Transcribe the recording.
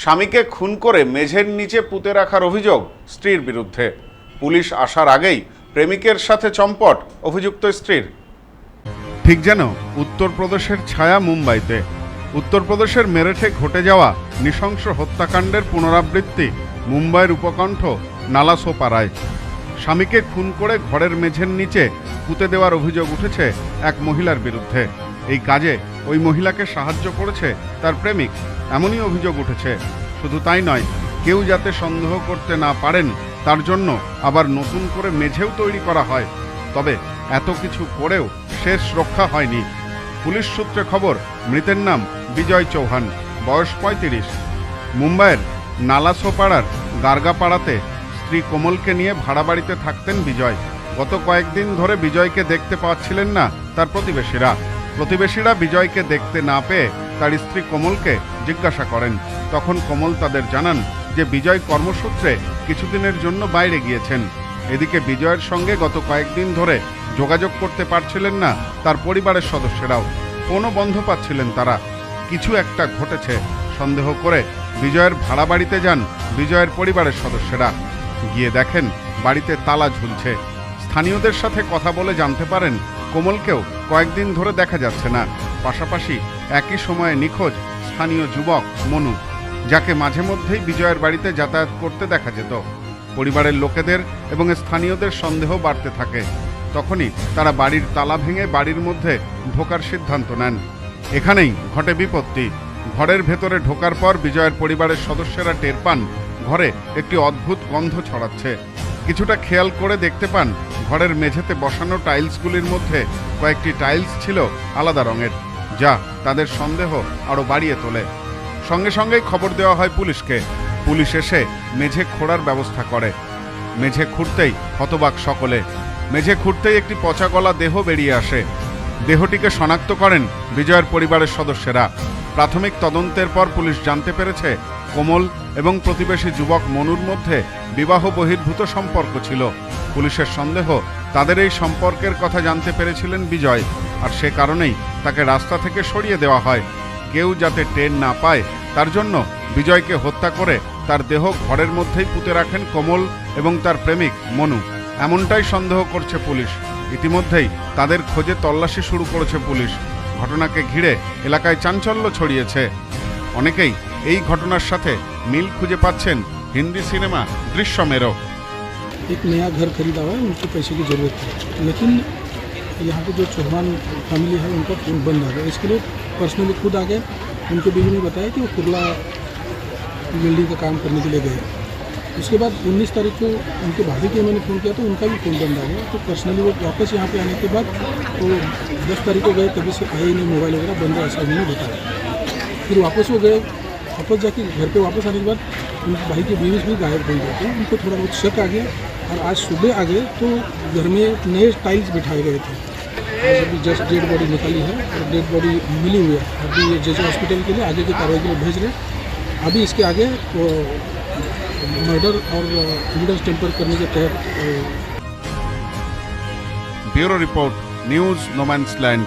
স্বামীকে খুন করে মেঝের নিচে পুঁতে রাখার অভিযোগ স্ত্রীর বিরুদ্ধে। পুলিশ আসার আগেই প্রেমিকের সাথে চম্পট, অভিযুক্ত স্ত্রীর। ঠিক যেন উত্তরপ্রদেশের ছায়া মুম্বাইতে। উত্তরপ্রদেশের মেরেঠে ঘটে যাওয়া নৃশংস হত্যাকাণ্ডের পুনরাবৃত্তি মুম্বাইয়ের উপকণ্ঠ নালাসোপাড়ায় স্বামীকে খুন করে ঘরের মেঝের নিচে পুঁতে দেওয়ার অভিযোগ উঠেছে এক মহিলার বিরুদ্ধে। এই কাজে ওই মহিলাকে সাহায্য করেছে তার প্রেমিক। এমনই অভিযোগ উঠেছে। শুধু তাই নয়, কেউ যাতে সন্দেহ করতে না পারেন, তার জন্য আবার নতুন করে মেঝেও তৈরি করা হয়। তবে এত কিছু করেও শেষ রক্ষা হয়নি। পুলিশ সূত্রে খবর, মৃতের নাম বিজয় চৌহান, বয়স পঁয়ত্রিশ। মুম্বাইয়ের নালাসোপাড়ার গার্গাপাড়াতে স্ত্রী কোমলকে নিয়ে ভাড়া বাড়িতে থাকতেন বিজয়। গত কয়েকদিন ধরে বিজয়কে দেখতে পাচ্ছিলেন না তার প্রতিবেশীরা। প্রতিবেশীরা বিজয়কে দেখতে না পেয়ে তার স্ত্রী কোমলকে জিজ্ঞাসা করেন। তখন কোমল তাদের জানান যে বিজয় কর্মসূত্রে কিছুদিনের জন্য বাইরে গিয়েছেন। এদিকে বিজয়ের সঙ্গে গত কয়েকদিন ধরে যোগাযোগ করতে পারছিলেন না তার পরিবারের সদস্যরাও। ফোনও বন্ধ পাচ্ছিলেন তারা। কিছু একটা ঘটেছে, সন্দেহ করে বিজয়ের ভাড়া বাড়িতে যান বিজয়ের পরিবারের সদস্যরা। গিয়ে দেখেন বাড়িতে তালা ঝুলছে। স্থানীয়দের সাথে কথা বলে জানতে পারেন কোমলকেও কয়েকদিন ধরে দেখা যাচ্ছে না। পাশাপাশি একই সময়ে নিখোঁজ স্থানীয় যুবক মনু, যাকে মাঝে মধ্যেই বিজয়ের বাড়িতে যাতায়াত করতে দেখা যেত। পরিবারের লোকেদের এবং স্থানীয়দের সন্দেহ বাড়তে থাকে। তখনই তারা বাড়ির তালা ভেঙে বাড়ির মধ্যে ঢোকার সিদ্ধান্ত নেন। এখানেই ঘটে বিপত্তি। ঘরের ভেতরে ঢোকার পর বিজয়ের পরিবারের সদস্যরা টের পান, ঘরে একটি অদ্ভুত গন্ধ ছড়াচ্ছে। কিছুটা খেয়াল করে দেখতে পান, ঘরের মেঝেতে বসানো টাইলসগুলির মধ্যে কয়েকটি টাইলস ছিল আলাদা রঙের। যা তাদের সন্দেহ আরও বাড়িয়ে তোলে। সঙ্গে সঙ্গেই খবর দেওয়া হয় পুলিশকে। পুলিশ এসে মেঝে খোঁড়ার ব্যবস্থা করে। মেঝে খুঁড়তেই হতবাক সকলে। মেঝে খুঁড়তেই একটি পচা গলা দেহ বেরিয়ে আসে। দেহটিকে শনাক্ত করেন বিজয়ের পরিবারের সদস্যরা। প্রাথমিক তদন্তের পর পুলিশ জানতে পেরেছে কোমল এবং প্রতিবেশী যুবক মনুর মধ্যে বিবাহ বহির্ভূত সম্পর্ক ছিল। পুলিশের সন্দেহ তাদের এই সম্পর্কের কথা জানতে পেরেছিলেন বিজয়, আর সে কারণেই তাকে রাস্তা থেকে সরিয়ে দেওয়া হয়। কেউ যাতে টের না পায়, তার জন্য বিজয়কে হত্যা করে তার দেহ ঘরের মধ্যেই পুঁতে রাখেন কোমল এবং তার প্রেমিক মনু। এমনটাই সন্দেহ করছে পুলিশ। ইতিমধ্যেই তাদের খোঁজে তল্লাশি শুরু করেছে পুলিশ। ঘটনাকে ঘিরে এলাকায় চাঞ্চল্য ছড়িয়েছে। অনেকেই এই ঘটনার সাথে মিল খুঁজে পাচ্ছেন হিন্দি সিনেমা দৃশ্যমেরও एक नया घर खरीदा हुआ है उनको पैसे की ज़रूरत है लेकिन यहाँ पे जो चौहान फैमिली है उनका फोन बंद आ गया इसके लिए पर्सनली खुद आ गए उनके बीवी ने बताया कि वो कुरला बिल्डिंग का काम करने के लिए गए उसके बाद 19 तारीख को उनके भाभी के मैंने फ़ोन किया तो उनका भी फ़ोन बंद आ गया तो पर्सनली वो वापस यहाँ पे आने के बाद वो दस तारीख को गए तभी से आए ही नहीं मोबाइल वगैरह बंद है ऐसा उन्होंने बताया फिर वापस वो गए वापस जाके घर पे वापस आने के बाद उनके भाई के बीवी भी गायब हो गए थे। उनको थोड़ा बहुत शक आ गया और आज सुबह आ गए तो घर में नए टाइल्स बिठाए गए थे। अभी जस्ट डेड बॉडी निकाली है और डेड बॉडी मिली हुई है। अभी ये जैसे हॉस्पिटल के लिए आगे की कार्रवाई के लिए भेज रहे हैं। अभी इसके आगे तो मर्डर और एविडेंस टेम्पर करने के तहत bureau report, news no man's land